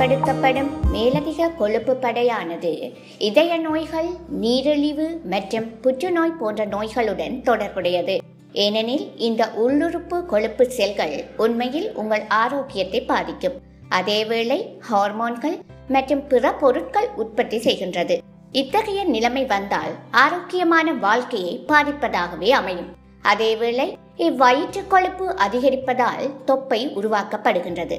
பயன்படுத்தப்படும் மேலதிக கொழுப்பு படையானது. இதய நோய்கள் நீரிழிவு மற்றும் புற்றுநோய் போன்ற நோய்களுடன் தொடர்புடையது. ஏனெனில் இந்த உள்ளுறுப்பு கொழுப்பு செல்கள் உண்மையில் உங்கள் ஆரோக்கியத்தை பாதிக்கும். அதேவேளை ஹார்மோன்கள் மற்றும் பிற பொருட்கள் உற்பத்தி செய்கின்றது. இத்தகைய நிலைமை வந்தால் ஆரோக்கியமான வாழ்க்கையை பாதிப்பதாகவே அமையும். அதேவேளை இவ்வயிற்று கொழுப்பு அதிகரிப்பதால் தொப்பை உருவாக்கப்படுகின்றது.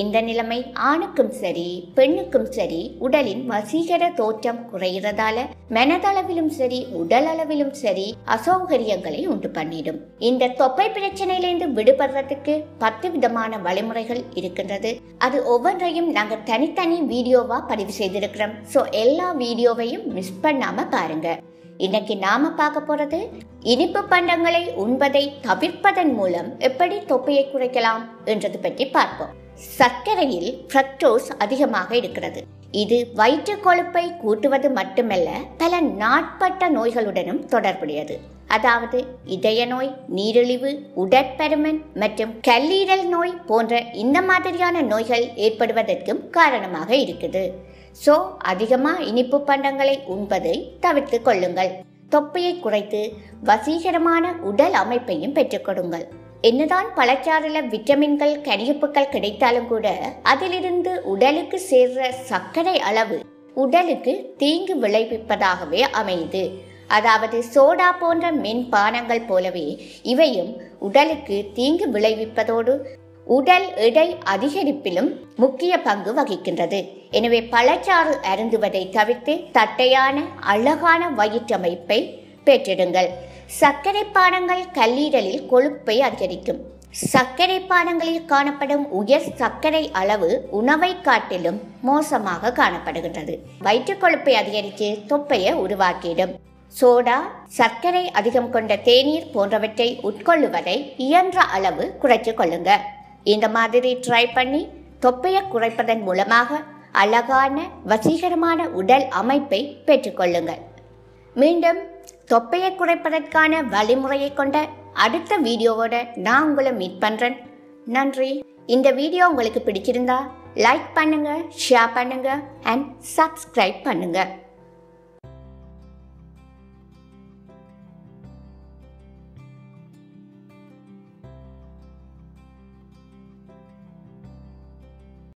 இந்த நிலைமை? ஆணுக்கும் சரி பெண்ணுக்கும் சரி உடலின் வசீகர தோற்றம் குறைகிறதால மனதளவிலும் சரி உடல் அளவிலும் சரி அசௌகரியங்களை உண்டு பண்ணிடும். இந்த தொப்பை பிரச்சனையிலிருந்து விடுபடுறதுக்கு பத்து விதமான வழிமுறைகள் இருக்கின்றது. அது ஒவ்வொன்றையும் நாங்கள் தனித்தனி வீடியோவா பதிவு செய்திருக்கிறோம். ஸோ எல்லா வீடியோவையும் மிஸ் பண்ணாம பாருங்க. இன்னைக்கு நாம பார்க்க போறது இனிப்பு பண்டங்களை உண்பதை தவிர்ப்பதன் மூலம் எப்படி தொப்பையை குறைக்கலாம் என்றது பற்றி பார்ப்போம். சர்க்கரையில் ஃப்ரக்டோஸ் அதிகமாக இருக்கிறது. இது வயிற்று கொழுப்பை கூட்டுவது மட்டுமல்ல பல நாட்பட்ட நோய்களுடனும் தொடர்புடையது. அதாவது இதய நோய் நீரிழிவு உடற்பருமன் மற்றும் கல்லீரல் நோய் போன்ற இந்த மாதிரியான நோய்கள் ஏற்படுவதற்கும் காரணமாக இருக்குது. ஸோ அதிகமாக இனிப்பு பண்டங்களை உண்பதை தவிர்த்து கொள்ளுங்கள். தொப்பையை குறைத்து வசீகரமான உடல் அமைப்பையும் பெற்றுக்கொடுங்கள் என்னதான் பழச்சாறுல விட்டமின்கள் கனிப்புகள் கிடைத்தாலும் கூட அதிலிருந்து உடலுக்கு சேர்ற சர்க்கரை அளவு உடலுக்கு தீங்கு விளைவிப்பதாகவே அமையுது. அதாவது சோடா போன்ற மென்பானங்கள் போலவே இவையும் உடலுக்கு தீங்கு விளைவிப்பதோடு உடல் எடை அதிகரிப்பிலும் முக்கிய பங்கு வகிக்கின்றது. எனவே பழச்சாறு அருந்துவதை தவிர்த்து தட்டையான அழகான வயிற்றமைப்பை பெற்றிடுங்கள். சர்க்கரை பானங்கள் கல்லீரலில் கொழுப்பை அதிகரிக்கும். சர்க்கரை பானங்களில் காணப்படும் உயர் சர்க்கரை அளவு உணவை காட்டிலும் மோசமாக காணப்படுகின்றது. வயிற்று கொழுப்பை அதிகரித்து தொப்பையை உருவாக்கிடும். சோடா சர்க்கரை அதிகம் கொண்ட தேநீர் போன்றவற்றை உட்கொள்ளுவதை இயன்ற அளவு குறைத்து கொள்ளுங்க. இந்த மாதிரி ட்ரை பண்ணி தொப்பையை குறைப்பதன் மூலமாக அழகான வசீகரமான உடல் அமைப்பை பெற்றுக்கொள்ளுங்கள் மீண்டும் தொப்பையை குறைப்பதற்கான வழிமுறையை கொண்ட அடுத்த வீடியோவோட நான் உங்களை மீட் பண்ணுறேன் நன்றி. இந்த வீடியோ உங்களுக்கு பிடிச்சிருந்தா லைக் பண்ணுங்க ஷேர் பண்ணுங்க அண்ட் சப்ஸ்கிரைப் பண்ணுங்கள்